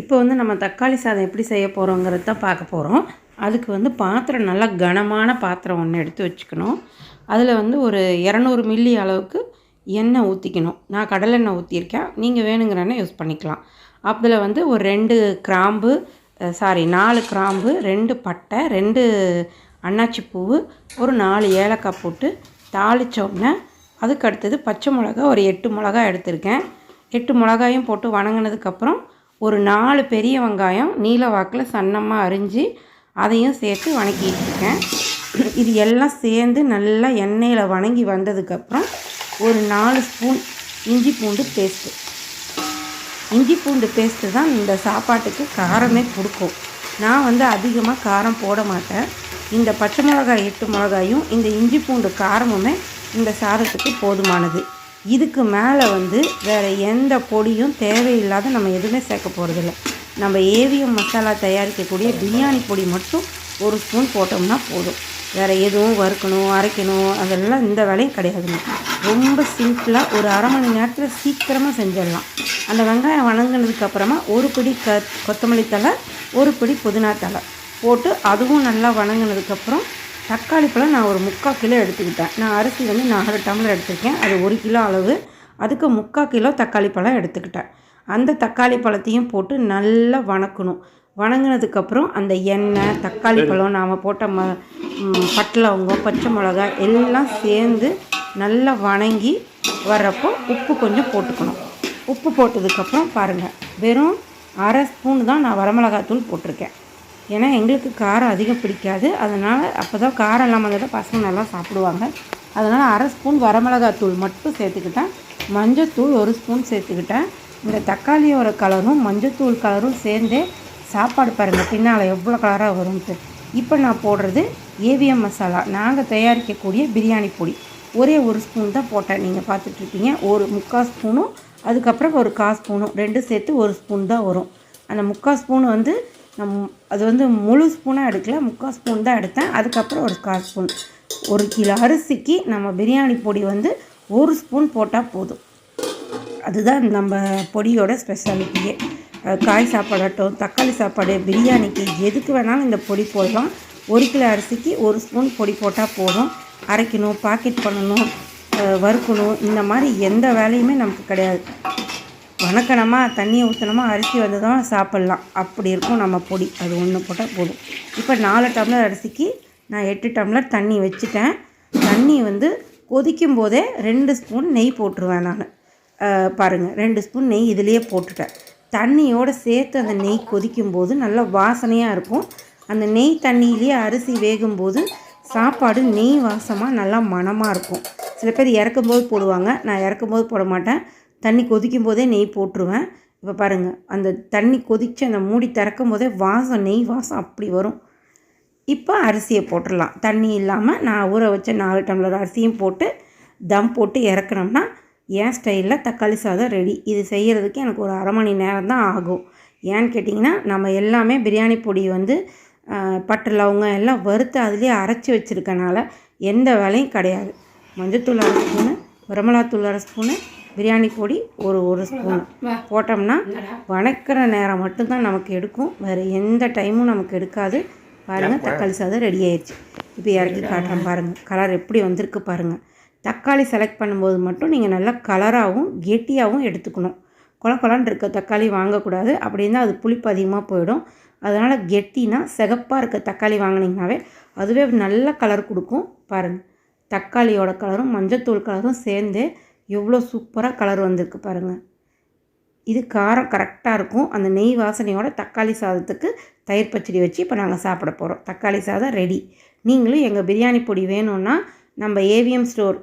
இப்போ வந்து நம்ம தக்காளி சாதம் எப்படி செய்ய போகிறோங்கிறது தான் பார்க்க போகிறோம் அதுக்கு வந்து பாத்திரம் நல்லா கனமான பாத்திரம் ஒன்று எடுத்து வச்சுக்கணும். அதில் வந்து ஒரு இரநூறு மில்லி அளவுக்கு எண்ணெய் ஊற்றிக்கணும் நான் கடலெண்ணெய் ஊற்றியிருக்கேன் நீங்கள் வேணுங்கிற எண்ணெய் யூஸ் பண்ணிக்கலாம். அதில் வந்து ஒரு ரெண்டு கிராம்பு சாரி நாலு கிராம்பு ரெண்டு பட்டை ரெண்டு அன்னாச்சி பூவு ஒரு நாலு ஏலக்காய் போட்டு தாளித்தோம்னா அதுக்கு அடுத்தது பச்சை மிளகா ஒரு எட்டு மிளகா எடுத்திருக்கேன். எட்டு மிளகாயும் போட்டு வணங்கினதுக்கப்புறம் ஒரு நாலு பெரிய வெங்காயம் நீல வாக்கில் சன்னமாக அரிஞ்சு அதையும் சேர்த்து வணக்கிட்டு இருக்கேன் இது எல்லாம் சேர்ந்து நல்லா எண்ணெயில் வணங்கி வந்ததுக்கப்புறம் ஒரு நாலு ஸ்பூன் இஞ்சி பூண்டு பேஸ்ட்டு. இஞ்சி பூண்டு பேஸ்ட்டு தான் இந்த சாப்பாட்டுக்கு காரமே கொடுக்கும். நான் வந்து அதிகமாக காரம் போட மாட்டேன். இந்த பச்சை மிளகாய் எட்டு மிளகாயும் இந்த இஞ்சி பூண்டு காரமுமே இந்த சாதத்துக்கு போதுமானது. இதுக்கு மேலே வந்து வேறு எந்த பொடியும் தேவையில்லாத நம்ம எதுவுமே சேர்க்க போகிறதில்ல நம்ம ஏவிஎம் மசாலா தயாரிக்கக்கூடிய பிரியாணி பொடி மட்டும் ஒரு ஸ்பூன் போட்டோம்னா போதும். வேறு எதுவும் வறுக்கணும் அரைக்கணும் அதெல்லாம் இந்த வேலையும் கிடையாதுங்க. ரொம்ப சிம்பிளாக ஒரு அரை மணி நேரத்தில் சீக்கிரமாக செஞ்சிடலாம். அந்த வெங்காயம் வணங்கினதுக்கப்புறமா ஒரு பிடி க கொத்தமல்லி தலை ஒரு பிடி புதினா தலை போட்டு அதுவும் நல்லா வணங்கினதுக்கப்புறம் தக்காளி பழம் நான் ஒரு முக்கால் கிலோ எடுத்துக்கிட்டேன். நான் அரிசி வந்து நாலு டம்ளர் எடுத்துருக்கேன். அது ஒரு கிலோ அளவு. அதுக்கு முக்கால் கிலோ தக்காளி பழம் எடுத்துக்கிட்டேன். அந்த தக்காளி பழத்தையும் போட்டு நல்லா வணக்கணும். வணங்கினதுக்கப்புறம் அந்த எண்ணெய் தக்காளி பழம் நாம் போட்ட ம பட்டலவங்கம் பச்சை மிளகா எல்லாம் சேர்ந்து நல்லா வணங்கி வர்றப்போ உப்பு கொஞ்சம் போட்டுக்கணும். உப்பு போட்டதுக்கப்புறம் பாருங்கள் வெறும் அரை ஸ்பூன் தான் நான் வரமிளகாத்தூள் போட்டிருக்கேன். ஏன்னா எங்களுக்கு காரம் அதிகம் பிடிக்காது. அதனால் அப்போ தான் காரம் இல்லாமல் இருந்தால் பசங்க நல்லா சாப்பிடுவாங்க. அதனால் அரை ஸ்பூன் வரமிளகாத்தூள் மட்டும் சேர்த்துக்கிட்டேன். மஞ்சத்தூள் ஒரு ஸ்பூன் சேர்த்துக்கிட்டேன். இந்த தக்காளியோட கலரும் மஞ்சத்தூள் கலரும் சேர்ந்தே சாப்பாடு பாருங்கள் பின்னால் எவ்வளோ கலராக வரும்ட்டு இப்போ நான் போடுறது ஏவிஎம் மசாலா. நாங்கள் தயாரிக்கக்கூடிய பிரியாணி பொடி. ஒரே ஒரு ஸ்பூன் தான் போட்டேன். நீங்கள் பார்த்துட்ருப்பீங்க ஒரு முக்கால் ஸ்பூனும் அதுக்கப்புறம் ஒரு கால் ஸ்பூனும். ரெண்டும் சேர்த்து ஒரு ஸ்பூன் தான் வரும். அந்த முக்கால் ஸ்பூன் வந்து நம் அது வந்து முழு ஸ்பூனாக எடுக்கல முக்கால் ஸ்பூன் தான் எடுத்தேன். அதுக்கப்புறம் ஒரு கால் ஸ்பூன். ஒரு கிலோ அரிசிக்கு நம்ம பிரியாணி பொடி வந்து ஒரு ஸ்பூன் போட்டால் போதும். அதுதான் நம்ம பொடியோட ஸ்பெஷாலிட்டியே. காய் சாப்பாடாகட்டும் தக்காளி சாப்பாடு பிரியாணிக்கு எதுக்கு வேணாலும் இந்த பொடி போடலாம். ஒரு கிலோ அரிசிக்கு ஒரு ஸ்பூன் பொடி போட்டால் போதும். அரைக்கணும் பாக்கெட் பண்ணணும் வறுக்கணும் இந்த மாதிரி எந்த வேலையுமே நமக்கு கிடையாது. வணக்கணமா தண்ணியை ஊற்றணுமா அரிசி வந்து தான் சாப்பிட்லாம். அப்படி இருக்கும் நம்ம பொடி. அது ஒன்று போட்டால் போதும். இப்போ நாலு டம்ளர் அரிசிக்கு நான் எட்டு டம்ளர் தண்ணி வச்சுட்டேன். தண்ணி வந்து கொதிக்கும் போதே ரெண்டு ஸ்பூன் நெய் போட்டுருவேன் நான். பாருங்கள் ரெண்டு ஸ்பூன் நெய் இதிலேயே போட்டுட்டேன். தண்ணியோடு சேர்த்து அந்த நெய் கொதிக்கும் போது நல்லா வாசனையாக இருக்கும். அந்த நெய் தண்ணியிலேயே அரிசி வேகும்போது சாப்பாடு நெய் வாசமாக நல்லா மணமாக இருக்கும். சில பேர் இறக்கும்போது போடுவாங்க. நான் இறக்கும்போது போட மாட்டேன். தண்ணி கொதிக்கும் போதே நெய் போட்டுருவேன். இப்போ பாருங்கள் அந்த தண்ணி கொதித்து அந்த மூடி திறக்கும் போதே வாசம் நெய் வாசம் அப்படி வரும். இப்போ அரிசியை போட்டுடலாம். தண்ணி இல்லாமல் நான் ஊற வச்ச நாலு டம்ளர் அரிசியும் போட்டு தம் போட்டு இறக்குனோம்னா என் ஸ்டைலில் தக்காளி சாதம் ரெடி இது செய்கிறதுக்கு எனக்கு ஒரு அரை மணி நேரம் தான் ஆகும். ஏன்னு கேட்டிங்கன்னா நம்ம எல்லாமே பிரியாணி பொடி வந்து பட்டை லவங்கம் எல்லாம் வறுத்து அதுலேயே அரைச்சி வச்சுருக்கனால எந்த வேலையும் கிடையாது. மஞ்சத்தூள் அரை ஸ்பூனு வரமிளகாத்தூள் அரை ஸ்பூனு பிரியாணி பொடி ஒரு ஒரு ஸ்பூன் போட்டோம்னா வணக்கிற நேரம் மட்டும்தான் நமக்கு எடுக்கும். வேறு எந்த டைமும் நமக்கு எடுக்காது. பாருங்கள் தக்காளி சாதம் ரெடி ஆயிடுச்சு இப்போ இறக்கி காட்டுறேன் பாருங்கள் கலர் எப்படி வந்திருக்கு பாருங்கள் தக்காளி செலக்ட் பண்ணும்போது மட்டும் நீங்கள் நல்லா கலராகவும் கெட்டியாகவும் எடுத்துக்கணும். கொலான் இருக்க தக்காளி வாங்கக்கூடாது. அப்படின்னா அது புளிப்பு அதிகமாக போயிடும். அதனால் கெட்டினா சிகப்பாக இருக்க தக்காளி வாங்கினீங்கனாவே அதுவே நல்ல கலர் கொடுக்கும். பாருங்கள் தக்காளியோட கலரும் மஞ்சத்தூள் கலரும் சேர்ந்து எவ்வளோ சூப்பராக கலர் வந்திருக்கு பாருங்கள் இது காரம் கரெக்டாக இருக்கும். அந்த நெய் வாசனையோட தக்காளி சாதத்துக்கு தயிர் பச்சடி வச்சு இப்போ நாங்கள் சாப்பிட போகிறோம் தக்காளி சாதம் ரெடி நீங்களும் எங்கள் பிரியாணி பொடி வேணும்னா நம்ம ஏவிஎம் ஸ்டோர்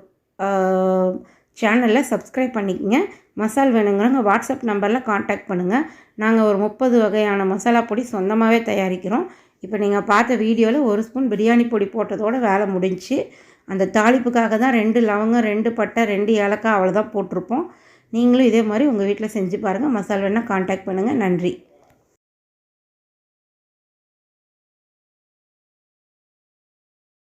சேனலில் சப்ஸ்கிரைப் பண்ணிக்கோங்க. மசால் வேணுங்கிறவங்க வாட்ஸ்அப் நம்பரில் காண்டாக்ட் பண்ணுங்கள் நாங்கள் ஒரு முப்பது வகையான மசாலா பொடி சொந்தமாகவே தயாரிக்கிறோம். இப்போ நீங்கள் பார்த்த வீடியோவில் ஒரு ஸ்பூன் பிரியாணி பொடி போட்டதோடு வேலை முடிஞ்சு அந்த தாளிப்புக்காக தான் ரெண்டு லவங்கம் ரெண்டு பட்டை ரெண்டு ஏலக்காய் அவ்வளோதான் போட்டிருப்போம். நீங்களும் இதே மாதிரி உங்கள் வீட்டில் செஞ்சு பாருங்கள் மசால் வேணால் காண்டாக்ட் பண்ணுங்கள் நன்றி.